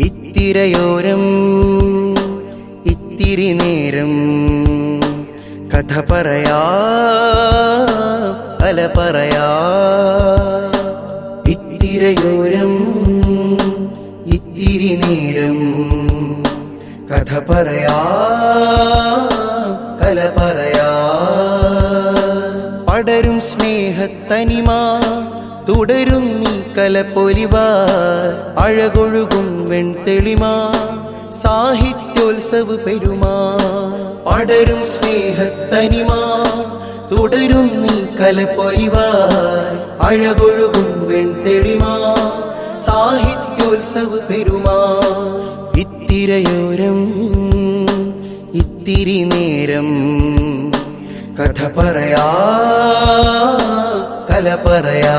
ഇത്തിരയോരം ഇത്തിരി നേരം കഥ പറയാ അല പറയാ. ഇത്തിരയോരം ഇത്തിരി നേരം കഥ പറയാ കല പറയാ. പടരും സ്നേഹത്തനിമ തുടരും നീ കലപ്പൊലിവ അഴകൊഴുകും വെൺതെളിമാ സാഹിത്യോത്സവ പെരുമാ പടരും സ്നേഹത്തനിമാ തുടരും നീ കലപ്പൊലിവാ അഴകൊഴുകും വെൺതെളിമാ സാഹിത്യോത്സവ പെരുമാ. ഇത്തിരയോരം ഇത്തിരി നേരം കഥ പറയാ. കല പറയാ.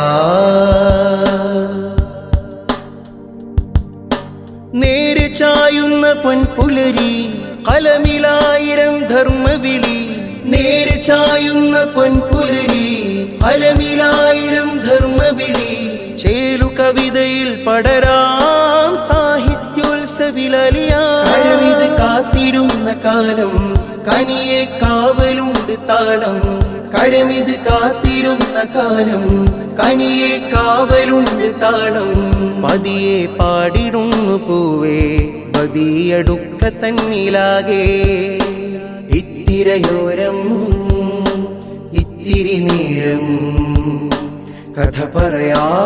നേര് ചായുന്ന പൊൻപുലരി കലമിലായിരം ധർമ്മവിളി. നേര് ചായുന്ന പൊൻപുലരി കലമിലായിരം ധർമ്മവിളി. ചേലു കവിതയിൽ പടരാം സാഹിത്യോത്സവിലിയാത്തിരുന്ന കാലം കനിയെ കാവലുണ്ട് താളം. കരമിത് കാത്തിരുന്ന കാലം. കനിയെ കാവലുണ്ട് താളം. പതിയെ പാടിടുന്നു പൂവേ പതിയടുക്ക തന്നിലാകെ. ഇത്തിരയോരം ഇത്തിരി നീരം കഥ പറയാ.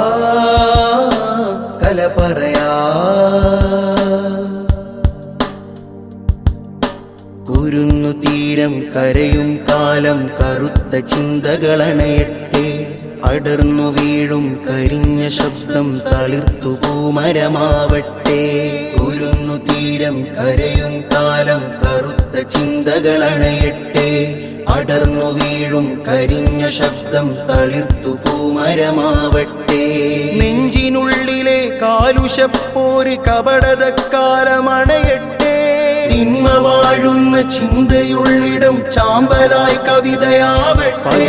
കുരുന്നു തീരം കരയും കാലം കറുത്ത ചിന്തകളണയട്ടെ. അടർന്നു വീഴും കരിഞ്ഞ ശബ്ദം തളിർത്തു പൂമരമാവട്ടെ. കുരുന്നു തീരം കരയും കാലം കറുത്ത ചിന്തകളണയട്ടെ. അടർന്നു വീഴും കരിഞ്ഞ ശബ്ദം തളിർത്തു പൂമരമാവട്ടെ. നെഞ്ചിനുള്ളിലെ കാലുഷപ്പോര് കപടതക്കാലമണയട്ടെ. തിന്മ വാഴുന്ന ചിന്തയുള്ളിടം ചാമ്പലായി കവിതയാവട്ടെ.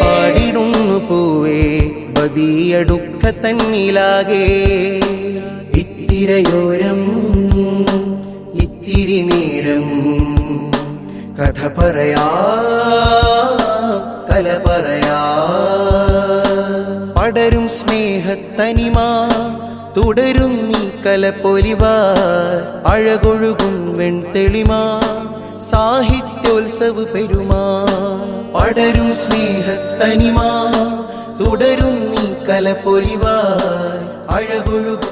പാടിടുന്നു പൂവേ ബതിയടുക്ക തന്നിലാകെ. ഇത്തിരയോരം ഇത്തിരി നേരം കഥ പറയാ കല പറയാ. പടരും സ്നേഹത്തനിമ തുടരും നീ കലപ്പൊലിവാർ. അഴകൊഴുകും വെൺതെളിമാ. സാഹിത്യോത്സവ പെരുമാ. പടരും സ്നേഹത്തനിമാ. തുടരും നീ കലപ്പൊലിവാർ. അഴകൊഴുകും